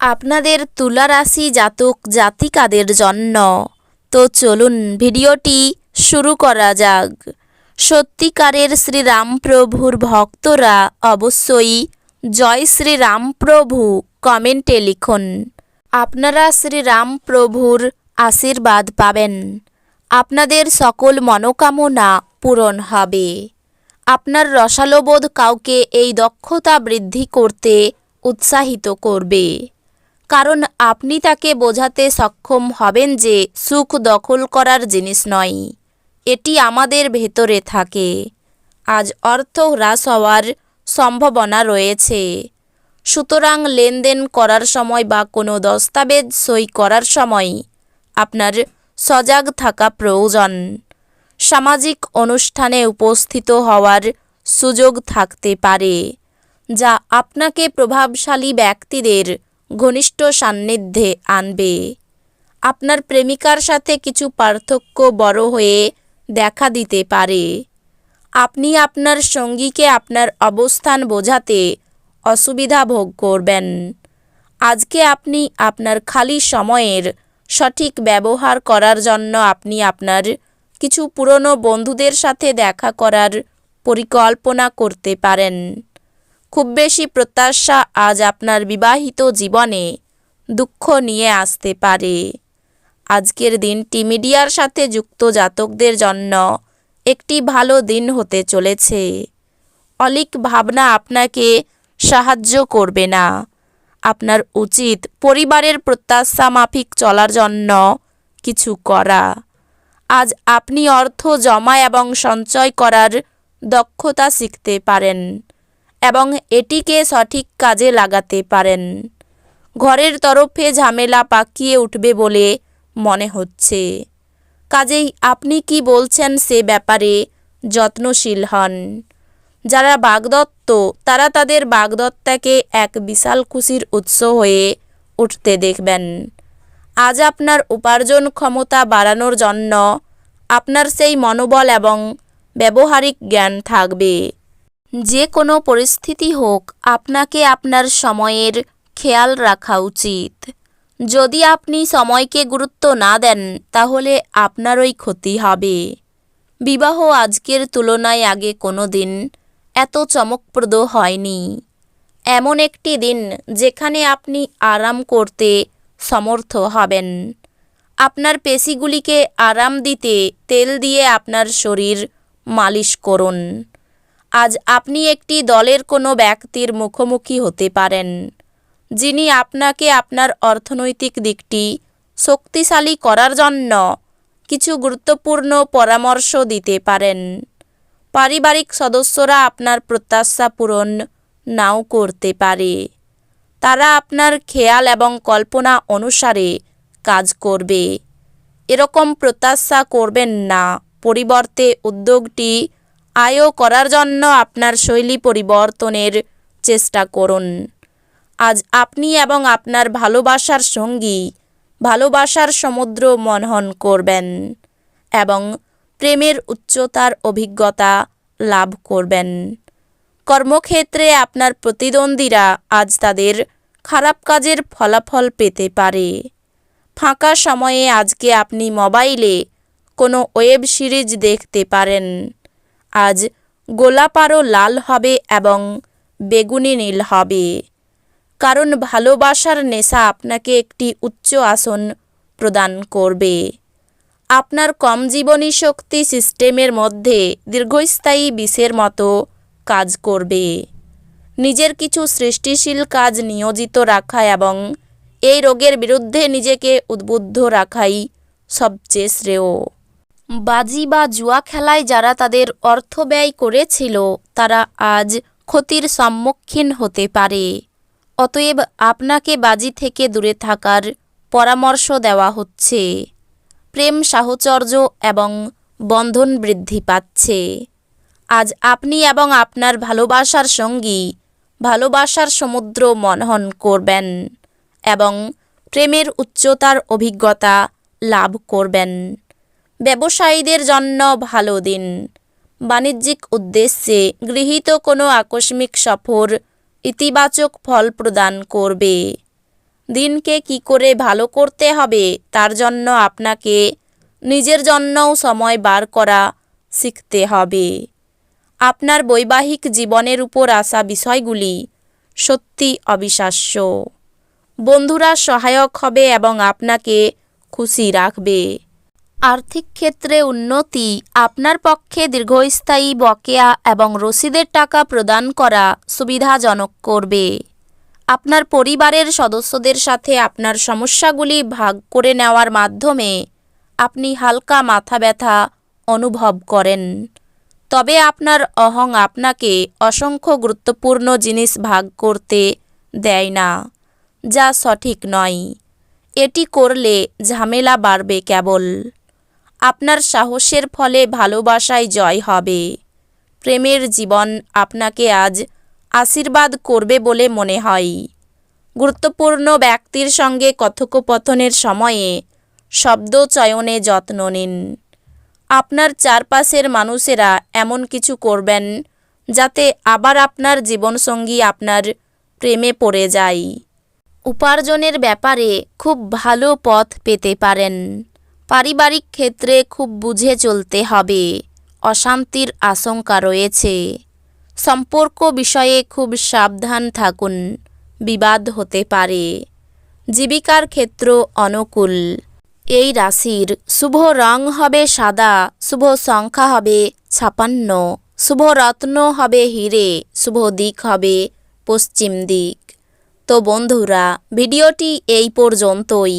আপনাদের তুলা রাশি জাতক জাতিকাদের জন্য। তো চলুন ভিডিওটি শুরু করা যাক। সত্যিকারের শ্রীরামপ্রভুর ভক্তরা অবশ্যই জয় শ্রীরামপ্রভু কমেন্টে লিখুন। আপনারা শ্রীরামপ্রভুর আশীর্বাদ পাবেন। আপনাদের সকল মনোকামনা পূরণ হবে। আপনার রসালোবোধ কাউকে এই দক্ষতা বৃদ্ধি করতে উৎসাহিত করবে। কারণ আপনি তাকে বোঝাতে সক্ষম হবেন যে সুখ দখল করার জিনিস নয়। এটি আমাদের ভেতরে থাকে। আজ অর্থ হ্রাস হওয়ার সম্ভাবনা রয়েছে। সুতরাং লেনদেন করার সময় বা কোনো দস্তাবেজ সই করার সময় আপনার সজাগ থাকা প্রয়োজন। সামাজিক অনুষ্ঠানে উপস্থিত হওয়ার সুযোগ থাকতে পারে, যা আপনাকে প্রভাবশালী ব্যক্তিদের ঘনিষ্ঠ সান্নিধ্যে আনবে। আপনার প্রেমিকার সাথে কিছু পার্থক্য বড় হয়ে দেখা দিতে পারে। আপনি আপনার সঙ্গীকে আপনার অবস্থান বোঝাতে অসুবিধা ভোগ করবেন। আজকে আপনি আপনার খালি সময়ের সঠিক ব্যবহার করার জন্য আপনি আপনার কিছু পুরনো বন্ধুদের সাথে দেখা করার পরিকল্পনা করতে পারেন। খুব বেশি প্রত্যাশা আজ আপনার বিবাহিত জীবনে দুঃখ নিয়ে আসতে পারে। আজকের দিনটি মিডিয়ার সাথে যুক্ত জাতকদের জন্য একটি ভালো দিন হতে চলেছে। অলিক ভাবনা আপনাকে সাহায্য করবে না। আপনার উচিত পরিবারের প্রত্যাশা মাফিক চলার জন্য কিছু করা। আজ আপনি অর্থ জমা এবং সঞ্চয় করার দক্ষতা শিখতে পারেন। এবং এটিকে সঠিক কাজে লাগাতে পারেন। ঘরের তরফে ঝামেলা পাকিয়ে উঠবে বলে মনে হচ্ছে। কাজেই আপনি কি বলছেন সে ব্যাপারে যত্নশীল হন। যারা বাগদত্ত, তারা তাদের বাগদত্তাকে এক বিশাল খুশির উৎস হয়ে উঠতে দেখবেন। আজ আপনার উপার্জন ক্ষমতা বাড়ানোর জন্য আপনার সেই মনোবল এবং ব্যবহারিক জ্ঞান থাকবে। যে কোনো পরিস্থিতি হোক, আপনাকে আপনার সময়ের খেয়াল রাখা উচিত। যদি আপনি সময়কে গুরুত্ব না দেন, তাহলে আপনারই ক্ষতি হবে। বিবাহ আজকের তুলনায় আগে কোনো দিন এত চমকপ্রদ হয়নি। এমন একটি দিন যেখানে আপনি আরাম করতে সমর্থ হবেন। আপনার পেশিগুলিকে আরাম দিতে তেল দিয়ে আপনার শরীর মালিশ করুন। আজ আপনি একটি দলের কোনো ব্যক্তির মুখোমুখি হতে পারেন, যিনি আপনাকে আপনার অর্থনৈতিক দিকটি শক্তিশালী করার জন্য কিছু গুরুত্বপূর্ণ পরামর্শ দিতে পারেন। পারিবারিক সদস্যরা আপনার প্রত্যাশা পূরণ নাও করতে পারে। তারা আপনার খেয়াল এবং কল্পনা অনুসারে কাজ করবে। এরকম প্রত্যাশা করবেন না। পরিবর্তে উদ্যোগটি আয়ও করার জন্য আপনার শৈলী পরিবর্তনের চেষ্টা করুন। আজ আপনি এবং আপনার ভালোবাসার সঙ্গী ভালোবাসার সমুদ্র মনহন করবেন এবং প্রেমের উচ্চতার অভিজ্ঞতা লাভ করবেন। কর্মক্ষেত্রে আপনার প্রতিদ্বন্দ্বীরা আজ তাদের খারাপ কাজের ফলাফল পেতে পারে। ফাঁকা সময়ে আজকে আপনি মোবাইলে কোনো ওয়েব সিরিজ দেখতে পারেন। আজ গোলাপ আরও লাল হবে এবং বেগুনি নীল হবে। কারণ ভালোবাসার নেশা আপনাকে একটি উচ্চ আসন প্রদান করবে। আপনার কম জীবনী শক্তি সিস্টেমের মধ্যে দীর্ঘস্থায়ী বিষের মতো কাজ করবে। নিজের কিছু সৃষ্টিশীল কাজ নিয়োজিত রাখা এবং এই রোগের বিরুদ্ধে নিজেকে উদ্বুদ্ধ রাখাই সবচেয়ে শ্রেয়। বাজি বা জুয়া খেলায় যারা তাদের অর্থ ব্যয় করেছিল, তারা আজ ক্ষতির সম্মুখীন হতে পারে। অতএব আপনাকে বাজি থেকে দূরে থাকার পরামর্শ দেওয়া হচ্ছে। প্রেম সাহচর্য এবং বন্ধন বৃদ্ধি পাচ্ছে। আজ আপনি এবং আপনার ভালোবাসার সঙ্গী ভালোবাসার সমুদ্র মনহন করবেন এবং প্রেমের উচ্চতার অভিজ্ঞতা লাভ করবেন। ব্যবসায়ীদের জন্য ভালো দিন। বাণিজ্যিক উদ্দেশ্যে গৃহীত কোনো আকস্মিক সফর ইতিবাচক ফল প্রদান করবে। দিনকে কি করে ভালো করতে হবে তার জন্য আপনাকে নিজের জন্যও সময় বার করা শিখতে হবে। আপনার বৈবাহিক জীবনের উপর আসা বিষয়গুলি সত্যি অবিশ্বাস্য। বন্ধুরা সহায়ক হবে এবং আপনাকে খুশি রাখবে। আর্থিক ক্ষেত্রে উন্নতি, আপনার পক্ষে দীর্ঘস্থায়ী বকেয়া এবং রসিদের টাকা প্রদান করা সুবিধাজনক করবে। আপনার পরিবারের সদস্যদের সাথে আপনার সমস্যাগুলি ভাগ করে নেওয়ার মাধ্যমে আপনি হালকা মাথা ব্যথা অনুভব করেন। তবে আপনার অহং আপনাকে অসংখ্য গুরুত্বপূর্ণ জিনিস ভাগ করতে দেয় না, যা সঠিক নয়। এটি করলে ঝামেলা বাড়বে কেবল। আপনার সাহসের ফলে ভালোবাসায় জয় হবে। প্রেমের জীবন আপনাকে আজ আশীর্বাদ করবে বলে মনে হয়। গুরুত্বপূর্ণ ব্যক্তির সঙ্গে কথোপকথনের সময়ে শব্দ চয়নে যত্ন নিন। আপনার চারপাশের মানুষেরা এমন কিছু করবেন যাতে আবার আপনার জীবনসঙ্গী আপনার প্রেমে পড়ে যায়। উপার্জনের ব্যাপারে খুব ভালো পথ পেতে পারেন। পারিবারিক ক্ষেত্রে খুব বুঝে চলতে হবে। অশান্তির আশঙ্কা রয়েছে। সম্পর্ক বিষয়ে খুব সাবধান থাকুন। বিবাদ হতে পারে। জীবিকার ক্ষেত্র অনুকূল। এই রাশির শুভ রং হবে সাদা, শুভ সংখ্যা হবে ছাপান্ন, শুভ রত্ন হবে হিরে, শুভ দিক হবে পশ্চিম দিক। তো বন্ধুরা, ভিডিওটি এই পর্যন্তই।